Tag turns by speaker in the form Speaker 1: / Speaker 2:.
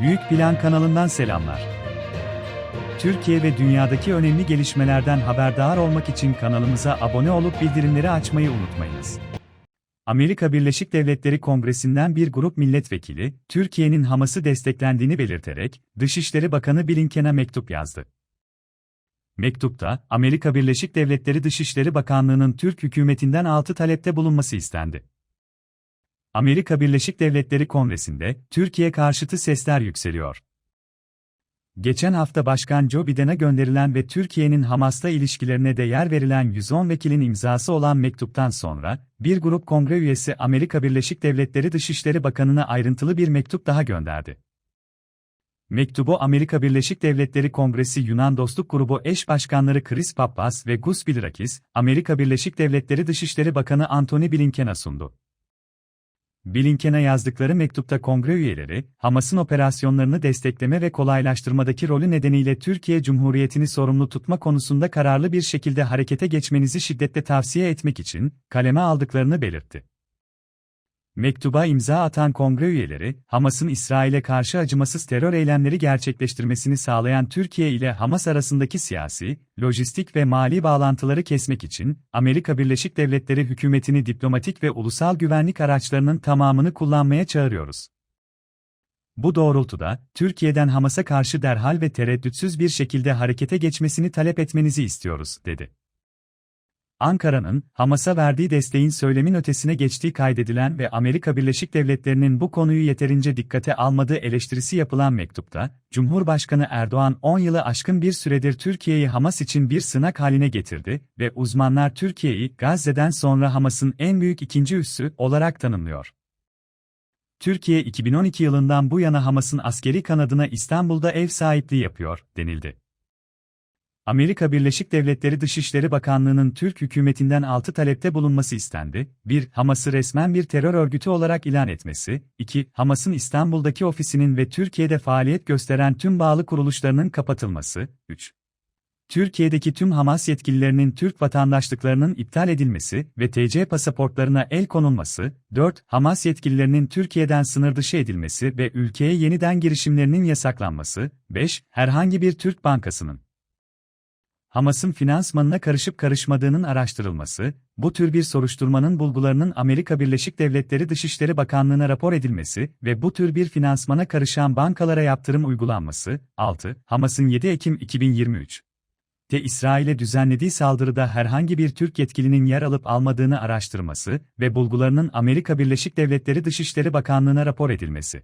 Speaker 1: Büyük Plan kanalından selamlar. Türkiye ve dünyadaki önemli gelişmelerden haberdar olmak için kanalımıza abone olup bildirimleri açmayı unutmayınız. Amerika Birleşik Devletleri Kongresi'nden bir grup milletvekili, Türkiye'nin Hamas'ı desteklendiğini belirterek, Dışişleri Bakanı Blinken'e mektup yazdı. Mektupta, Amerika Birleşik Devletleri Dışişleri Bakanlığı'nın Türk hükümetinden altı talepte bulunması istendi. Amerika Birleşik Devletleri Kongresi'nde Türkiye karşıtı sesler yükseliyor. Geçen hafta Başkan Joe Biden'a gönderilen ve Türkiye'nin Hamas'la ilişkilerine de yer verilen 110 vekilin imzası olan mektuptan sonra, bir grup kongre üyesi Amerika Birleşik Devletleri Dışişleri Bakanı'na ayrıntılı bir mektup daha gönderdi. Mektubu Amerika Birleşik Devletleri Kongresi Yunan Dostluk Grubu eş başkanları Chris Pappas ve Gus Bilirakis, Amerika Birleşik Devletleri Dışişleri Bakanı Antony Blinken'a sundu. Blinken'e yazdıkları mektupta kongre üyeleri, Hamas'ın operasyonlarını destekleme ve kolaylaştırmadaki rolü nedeniyle Türkiye Cumhuriyeti'ni sorumlu tutma konusunda kararlı bir şekilde harekete geçmenizi şiddetle tavsiye etmek için kaleme aldıklarını belirtti. Mektuba imza atan kongre üyeleri, Hamas'ın İsrail'e karşı acımasız terör eylemleri gerçekleştirmesini sağlayan Türkiye ile Hamas arasındaki siyasi, lojistik ve mali bağlantıları kesmek için, Amerika Birleşik Devletleri hükümetini diplomatik ve ulusal güvenlik araçlarının tamamını kullanmaya çağırıyoruz. Bu doğrultuda, Türkiye'den Hamas'a karşı derhal ve tereddütsüz bir şekilde harekete geçmesini talep etmenizi istiyoruz, dedi. Ankara'nın, Hamas'a verdiği desteğin söylemin ötesine geçtiği kaydedilen ve Amerika Birleşik Devletleri'nin bu konuyu yeterince dikkate almadığı eleştirisi yapılan mektupta, Cumhurbaşkanı Erdoğan 10 yılı aşkın bir süredir Türkiye'yi Hamas için bir sınak haline getirdi ve uzmanlar Türkiye'yi Gazze'den sonra Hamas'ın en büyük ikinci üssü olarak tanımlıyor. Türkiye 2012 yılından bu yana Hamas'ın askeri kanadına İstanbul'da ev sahipliği yapıyor, denildi. Amerika Birleşik Devletleri Dışişleri Bakanlığı'nın Türk hükümetinden altı talepte bulunması istendi. 1. Hamas'ı resmen bir terör örgütü olarak ilan etmesi. 2. Hamas'ın İstanbul'daki ofisinin ve Türkiye'de faaliyet gösteren tüm bağlı kuruluşlarının kapatılması. 3. Türkiye'deki tüm Hamas yetkililerinin Türk vatandaşlıklarının iptal edilmesi ve TC pasaportlarına el konulması. 4. Hamas yetkililerinin Türkiye'den sınır dışı edilmesi ve ülkeye yeniden girişimlerinin yasaklanması. 5. Herhangi bir Türk bankasının Hamas'ın finansmanına karışıp karışmadığının araştırılması, bu tür bir soruşturmanın bulgularının Amerika Birleşik Devletleri Dışişleri Bakanlığı'na rapor edilmesi ve bu tür bir finansmana karışan bankalara yaptırım uygulanması. 6. Hamas'ın 7 Ekim 2023 de İsrail'e düzenlediği saldırıda herhangi bir Türk yetkilinin yer alıp almadığını araştırması ve bulgularının Amerika Birleşik Devletleri Dışişleri Bakanlığı'na rapor edilmesi.